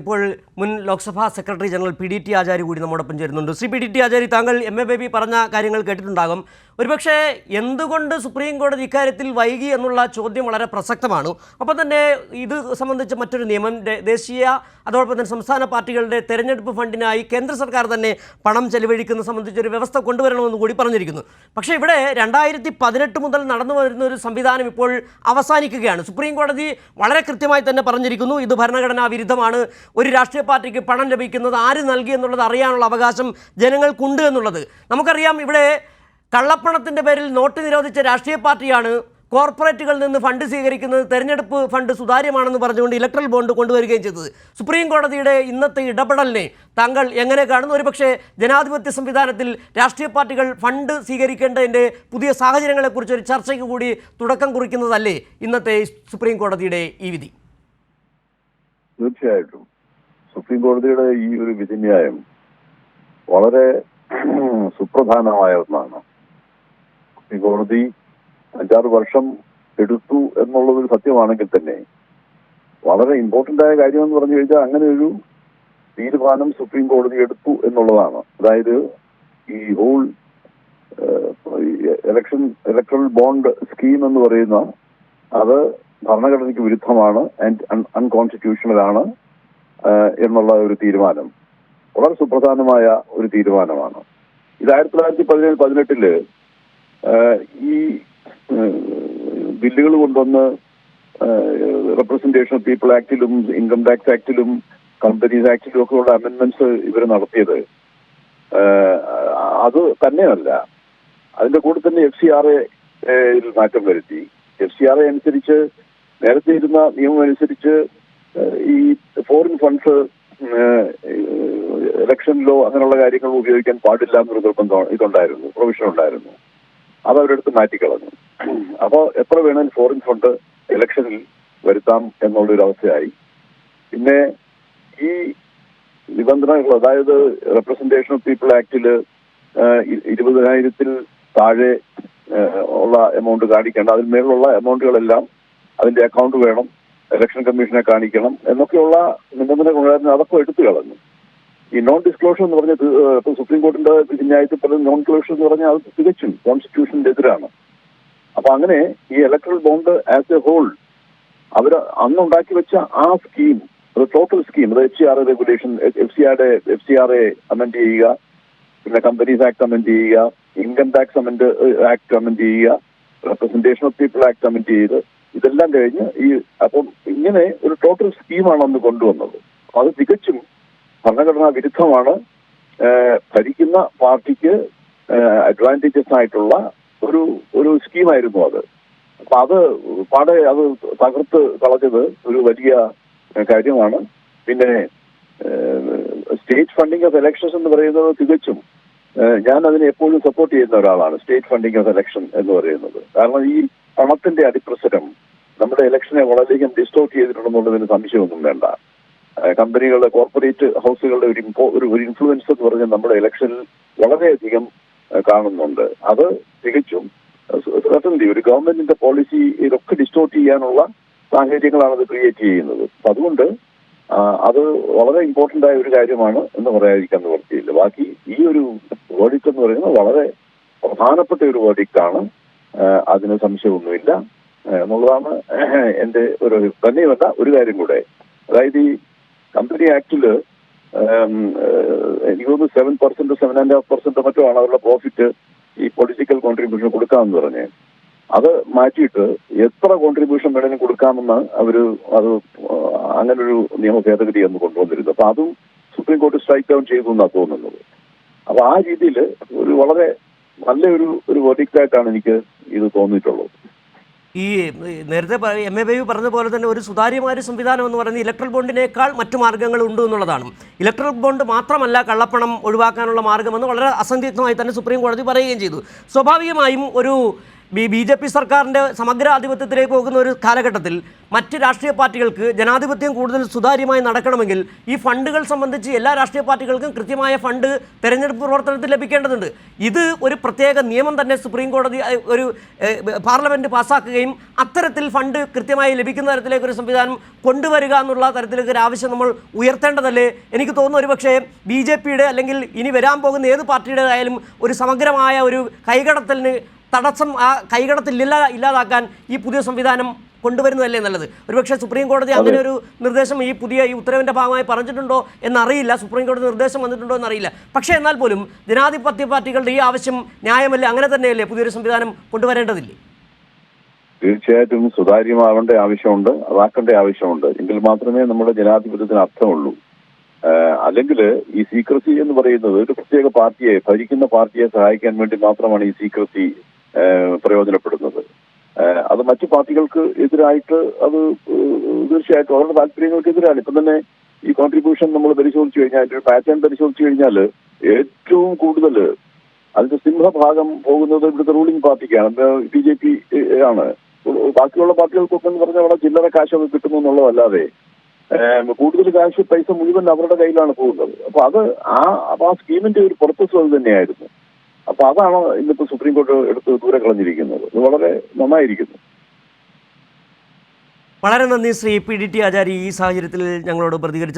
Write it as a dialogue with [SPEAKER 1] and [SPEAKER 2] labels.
[SPEAKER 1] ഇപ്പോൾ മുൻ Lok Sabha secretary general P D T Achari കൂടി നമ്മോടൊപ്പം ചേരുന്നുണ്ട്. Shri P D T Achari താങ്കൾ എം എ ബേബി പറഞ്ഞ കാര്യങ്ങൾ കേട്ടിട്ടുണ്ടാകും. ഒരുപക്ഷെ എന്തുകൊണ്ട് സുപ്രീം കോടതി ഇക്കാര്യത്തിൽ വൈകി എന്നുള്ള ചോദ്യം വളരെ പ്രസക്തമാണ്. ഒപ്പം തന്നെ ഇത് സംബന്ധിച്ച് മറ്റൊരു നിയമം ദേശീയ അതോടൊപ്പം തന്നെ സംസ്ഥാന പാർട്ടികളുടെ തെരഞ്ഞെടുപ്പ് ഫണ്ടിനായി കേന്ദ്ര സർക്കാർ തന്നെ പണം ചെലവഴിക്കുന്ന സംബന്ധിച്ചൊരു വ്യവസ്ഥ കൊണ്ടുവരണമെന്ന് കൂടി പറഞ്ഞിരിക്കുന്നു. പക്ഷേ ഇവിടെ രണ്ടായിരത്തി പതിനെട്ട് മുതൽ നടന്നു വരുന്ന ഒരു സംവിധാനം ഇപ്പോൾ അവസാനിക്കുകയാണ്. സുപ്രീം കോടതി വളരെ കൃത്യമായി തന്നെ പറഞ്ഞിരിക്കുന്നു ഇത് ഭരണഘടനാ വിരുദ്ധമാണ്. ഒരു രാഷ്ട്രീയ പാർട്ടിക്ക് പണം ലഭിക്കുന്നത് ആര് നൽകി എന്നുള്ളത് അറിയാനുള്ള അവകാശം ജനങ്ങൾക്കുണ്ട് എന്നുള്ളത്. നമുക്കറിയാം ഇവിടെ കള്ളപ്പണത്തിന്റെ പേരിൽ നോട്ട് നിരോധിച്ച രാഷ്ട്രീയ പാർട്ടിയാണ് കോർപ്പറേറ്റുകളിൽ നിന്ന് ഫണ്ട് സ്വീകരിക്കുന്നത് തെരഞ്ഞെടുപ്പ് ഫണ്ട് സുതാര്യമാണെന്ന് പറഞ്ഞുകൊണ്ട് ഇലക്ട്രൽ ബോണ്ട് കൊണ്ടുവരികയും ചെയ്തത്. സുപ്രീം കോടതിയുടെ ഇന്നത്തെ ഇടപെടലിനെ താങ്കൾ എങ്ങനെ കാണുന്നു? ഒരുപക്ഷെ ജനാധിപത്യ സംവിധാനത്തിൽ രാഷ്ട്രീയ പാർട്ടികൾ ഫണ്ട് സ്വീകരിക്കേണ്ടതിന്റെ പുതിയ സാഹചര്യങ്ങളെക്കുറിച്ച് ഒരു ചർച്ചയ്ക്ക് കൂടി തുടക്കം കുറിക്കുന്നതല്ലേ ഇന്നത്തെ സുപ്രീം കോടതിയുടെ ഈ വിധി?
[SPEAKER 2] തീർച്ചയായിട്ടും. സുപ്രീം കോടതിയുടെ ഈ ഒരു വിധിന്യായം വളരെ സുപ്രധാനമായ ഒന്നാണ്. സുപ്രീം കോടതി അഞ്ചാറ് വർഷം എടുത്തു എന്നുള്ളതൊരു സത്യമാണെങ്കിൽ തന്നെ വളരെ ഇമ്പോർട്ടന്റ് ആയ കാര്യം എന്ന് പറഞ്ഞു കഴിഞ്ഞാൽ അങ്ങനെ ഒരു തീരുമാനം സുപ്രീം കോടതി എടുത്തു എന്നുള്ളതാണ്. അതായത് ഈ whole election electoral bond scheme എന്ന് പറയുന്ന അത് ഭരണഘടനയ്ക്ക് വിരുദ്ധമാണ് ആൻഡ് ആഹ് എന്നുള്ള ഒരു തീരുമാനം. വളരെ സുപ്രധാനമായ ഒരു തീരുമാനമാണ്. ഇത് ആയിരത്തി തൊള്ളായിരത്തി പതിനേഴ് പതിനെട്ടിൽ ഈ ബില്ലുകൾ കൊണ്ടുവന്ന് റെപ്രസെന്റേഷൻ ഓഫ് പീപ്പിൾ ആക്ടിലും ഇൻകം ടാക്സ് ആക്ടിലും കമ്പനീസ് ആക്ടിലും ഒക്കെ ഉള്ള അമെന്റ്മെന്റ്സ് ഇവർ നടത്തിയത്. അത് തന്നെയല്ല. അതിന്റെ കൂടെ തന്നെ എഫ് സി ആർ എയിൽ മാറ്റം വരുത്തി. എഫ് സി ആർ എ അനുസരിച്ച് നേരത്തെ ഇരുന്ന നിയമം അനുസരിച്ച് ഈ ഫോറിൻ ഫണ്ട്സ് ഇലക്ഷനിലോ അങ്ങനെയുള്ള കാര്യങ്ങൾ ഉപയോഗിക്കാൻ പാടില്ല എന്നൊരു നിർബന്ധം ഇതുണ്ടായിരുന്നു പ്രൊവിഷൻ ഉണ്ടായിരുന്നു. അത് അവരെടുത്ത് മാറ്റിക്കളഞ്ഞു. അപ്പോൾ എത്ര വേണേലും ഫോറിൻ ഫണ്ട് ഇലക്ഷനിൽ വരുത്താം എന്നുള്ളൊരു അവസ്ഥയായി. പിന്നെ ഈ നിബന്ധനകൾ അതായത് റെപ്രസെന്റേഷൻ ഓഫ് പീപ്പിൾ ആക്ടിൽ ഇരുപതിനായിരത്തിൽ താഴെ ഉള്ള എമൗണ്ട് കാണിക്കേണ്ട അതിന് മേലുള്ള എമൗണ്ടുകളെല്ലാം അതിന്റെ അക്കൗണ്ട് വേണം. ഇലക്ഷൻ കമ്മീഷനെ കാണിക്കണം എന്നൊക്കെയുള്ള നിബന്ധനകളുണ്ടായിരുന്നു അതൊക്കെ എടുത്തു കളഞ്ഞു. ഈ നോൺ ഡിസ്ക്ലോഷർ എന്ന് പറഞ്ഞ ഇപ്പൊ സുപ്രീം കോടതിന്റെ വിധിന്യായത്തിൽ പറഞ്ഞ നോൺ ഡിസ്ക്ലോഷർ എന്ന് പറഞ്ഞാൽ അത് തികച്ചും കോൺസ്റ്റിറ്റ്യൂഷന്റെ എതിരാണ് അപ്പൊ അങ്ങനെ ഈ electoral bond as a whole അവർ അന്നുണ്ടാക്കി വെച്ച ആ സ്കീം അത് ടോട്ടൽ സ്കീം അത് F C R A regulation F C ആറെ F C R A amend ചെയ്യുക പിന്നെ കമ്പനീസ് ആക്ട് അമെന്റ് ചെയ്യുക income tax amend act amend ചെയ്യുക representation of people act amend ചെയ്ത് ഇതെല്ലാം കഴിഞ്ഞ് ഈ അപ്പം ഇങ്ങനെ ഒരു ടോട്ടൽ സ്കീമാണ് അന്ന് കൊണ്ടുവന്നത്. അത് തികച്ചും ഭരണഘടനാ വിരുദ്ധമാണ്. ഭരിക്കുന്ന പാർട്ടിക്ക് അഡ്വാന്റേജസ് ആയിട്ടുള്ള ഒരു ഒരു സ്കീമായിരുന്നു അത്. അപ്പൊ അത് പാടെ അത് തകർത്ത് കളഞ്ഞത് ഒരു വലിയ കാര്യമാണ്. പിന്നെ സ്റ്റേറ്റ് ഫണ്ടിങ് ഓഫ് എലക്ഷൻസ് എന്ന് പറയുന്നത് തികച്ചും ഞാൻ അതിനെ എപ്പോഴും സപ്പോർട്ട് ചെയ്യുന്ന ഒരാളാണ്. സ്റ്റേറ്റ് ഫണ്ടിങ് ഓഫ് എലക്ഷൻ എന്ന് പറയുന്നത്. കാരണം ഈ പണത്തിന്റെ അതിപ്രസരം നമ്മുടെ ഇലക്ഷനെ വളരെയധികം ഡിസ്റ്റോർട്ട് ചെയ്തിട്ടുണ്ടെന്നുള്ളതിന് സംശയമൊന്നും വേണ്ട. കമ്പനികളുടെ കോർപ്പറേറ്റ് ഹൗസുകളുടെ ഒരു ഒരു ഒരു ഇൻഫ്ലുവൻസ് എന്ന് പറഞ്ഞാൽ നമ്മുടെ ഇലക്ഷനിൽ വളരെയധികം കാണുന്നുണ്ട്. അത് തികച്ചും സർട്ടൻലി ഒരു ഗവൺമെന്റിന്റെ പോളിസി ഇതൊക്കെ ഡിസ്റ്റോർട്ട് ചെയ്യാനുള്ള സാഹചര്യങ്ങളാണ് അത് ക്രിയേറ്റ് ചെയ്യുന്നത്. അപ്പൊ അതുകൊണ്ട് അത് വളരെ ഇമ്പോർട്ടന്റ് ആയ ഒരു കാര്യമാണ് എന്ന് പറയാതിരിക്കാൻ നിവർത്തിയില്ല ബാക്കി ഈ ഒരു വേർഡിക്ട് എന്ന് പറയുന്നത് വളരെ പ്രധാനപ്പെട്ട ഒരു വേർഡിക്ട് ആണ്. അതിന് സംശയമൊന്നുമില്ല. എന്നുള്ളതാണ് എന്റെ ഒരു തന്നെയുമല്ല ഒരു കാര്യം കൂടെ. അതായത് ഈ കമ്പനി ആക്ടിൽ എനിക്ക് തോന്നുന്നു seven percent seven and half percent മറ്റോ ആണ് അവരുടെ പ്രോഫിറ്റ് ഈ പൊളിറ്റിക്കൽ കോൺട്രിബ്യൂഷൻ കൊടുക്കാമെന്ന് പറഞ്ഞ്. അത് മാറ്റിയിട്ട് എത്ര കോൺട്രിബ്യൂഷൻ വേണമെങ്കിലും കൊടുക്കാമെന്ന് അവർ അത് അങ്ങനെ ഒരു നിയമ ഭേദഗതി എന്ന് കൊണ്ടുവന്നിരുന്നു. അപ്പൊ അതും സുപ്രീം കോടതി സ്ട്രൈക്ക് ഡൗൺ ചെയ്തു എന്നാണ് തോന്നുന്നത്. അപ്പൊ ആ രീതിയിൽ ഒരു വളരെ നല്ലൊരു ഒരു ആയിട്ടാണ് എനിക്ക് ഇത് തോന്നിയിട്ടുള്ളത്
[SPEAKER 1] ഈ നേരത്തെ എം എ ബേബി പറഞ്ഞ പോലെ തന്നെ ഒരു സുതാര്യമായ സംവിധാനം എന്ന് പറയുന്നത് ഇലക്ട്രൽ ബോണ്ടിനേക്കാൾ മറ്റു മാർഗങ്ങൾ ഉണ്ട് എന്നുള്ളതാണ്. ഇലക്ട്രൽ ബോണ്ട് മാത്രമല്ല കള്ളപ്പണം ഒഴിവാക്കാനുള്ള മാർഗമെന്ന് വളരെ അസന്ധിഗ്ധമായി തന്നെ സുപ്രീം കോടതി പറയുകയും ചെയ്തു. സ്വാഭാവികമായും ഒരു ബി ബി ജെ പി സർക്കാരിന്റെ സമഗ്ര ആധിപത്യത്തിലേക്ക് പോകുന്ന ഒരു കാലഘട്ടത്തിൽ മറ്റ് രാഷ്ട്രീയ പാർട്ടികൾക്ക് ജനാധിപത്യം കൂടുതൽ സുതാര്യമായി നടക്കണമെങ്കിൽ ഈ ഫണ്ടുകൾ സംബന്ധിച്ച് എല്ലാ രാഷ്ട്രീയ പാർട്ടികൾക്കും കൃത്യമായ ഫണ്ട് തെരഞ്ഞെടുപ്പ് പ്രവർത്തനത്തിൽ ലഭിക്കേണ്ടതുണ്ട്. ഇത് ഒരു പ്രത്യേക നിയമം തന്നെ സുപ്രീം കോടതി ഒരു പാർലമെന്റ് പാസ്സാക്കുകയും അത്തരത്തിൽ ഫണ്ട് കൃത്യമായി ലഭിക്കുന്ന തരത്തിലേക്ക് ഒരു സംവിധാനം കൊണ്ടുവരിക എന്നുള്ള തരത്തിലേക്ക് ഒരു ആവശ്യം നമ്മൾ ഉയർത്തേണ്ടതല്ലേ? എനിക്ക് തോന്നുന്നു ഒരുപക്ഷേ ബി ജെ പിയുടെ അല്ലെങ്കിൽ ഇനി വരാൻ പോകുന്ന ഏത് പാർട്ടിയുടേതായാലും ഒരു സമഗ്രമായ ഒരു കൈകടത്തലിന് തടസ്സം ആ കൈകടത്തിൽ ഇല്ല ഇല്ലാതാക്കാൻ ഈ പുതിയ സംവിധാനം കൊണ്ടുവരുന്നതല്ലേ നല്ലത്? ഒരുപക്ഷെ സുപ്രീം കോടതി അങ്ങനെ ഒരു നിർദ്ദേശം ഈ പുതിയ ഈ ഉത്തരവിന്റെ ഭാഗമായി പറഞ്ഞിട്ടുണ്ടോ എന്നറിയില്ല. സുപ്രീം കോടതി നിർദ്ദേശം വന്നിട്ടുണ്ടോ എന്നറിയില്ല. പക്ഷേ എന്നാൽ പോലും ജനാധിപത്യ പാർട്ടികളുടെ ഈ ആവശ്യം ന്യായമല്ല? അങ്ങനെ തന്നെയല്ലേ പുതിയൊരു സംവിധാനം കൊണ്ടുവരേണ്ടതില്ലേ?
[SPEAKER 2] തീർച്ചയായിട്ടും സുതാര്യമാവേണ്ട ആവശ്യമുണ്ട് അതാക്കേണ്ട ആവശ്യമുണ്ട്. എങ്കിൽ മാത്രമേ നമ്മുടെ ജനാധിപത്യത്തിന് അർത്ഥമുള്ളൂ. അല്ലെങ്കിൽ ഈ സീക്രസി എന്ന് പറയുന്നത് ഒരു പ്രത്യേക പാർട്ടിയെ ഭരിക്കുന്ന പാർട്ടിയെ സഹായിക്കാൻ വേണ്ടി മാത്രമാണ് ഈ സീക്രസി പ്രയോജനപ്പെടുന്നത്. അത് മറ്റു പാർട്ടികൾക്ക് എതിരായിട്ട് അത് തീർച്ചയായിട്ടും അവരുടെ താല്പര്യങ്ങൾക്ക് എതിരാണ്. ഇപ്പം തന്നെ ഈ കോൺട്രിബ്യൂഷൻ നമ്മൾ പരിശോധിച്ചു കഴിഞ്ഞാൽ അതിന്റെ പാറ്റേൺ പരിശോധിച്ചു കഴിഞ്ഞാൽ ഏറ്റവും കൂടുതൽ അതിന്റെ സിംഹഭാഗം പോകുന്നത് ഇവിടുത്തെ റൂളിംഗ് പാർട്ടിക്കാണ്. ബി ജെ പി ആണ്. ബാക്കിയുള്ള പാർട്ടികൾക്കൊക്കെ എന്ന് പറഞ്ഞാൽ അവിടെ ചില്ലറ കാശൊക്കെ കിട്ടുന്നു എന്നുള്ളതല്ലാതെ കൂടുതൽ കാശ് പൈസ മുഴുവൻ അവരുടെ കയ്യിലാണ് പോകുന്നത്. അപ്പൊ അത് ആ ആ സ്കീമിന്റെ ഒരു അത് തന്നെയായിരുന്നു. അപ്പൊ അതാണ് ഇന്നിപ്പോ സുപ്രീം കോടതി എടുത്ത് ദൂരെ കളഞ്ഞിരിക്കുന്നത്. ഇത് വളരെ നന്നായിരിക്കുന്നു.
[SPEAKER 1] വളരെ നന്ദി Shri P D T Achari. ഈ സാഹചര്യത്തിൽ ഞങ്ങളോട് പ്രതികരിച്ച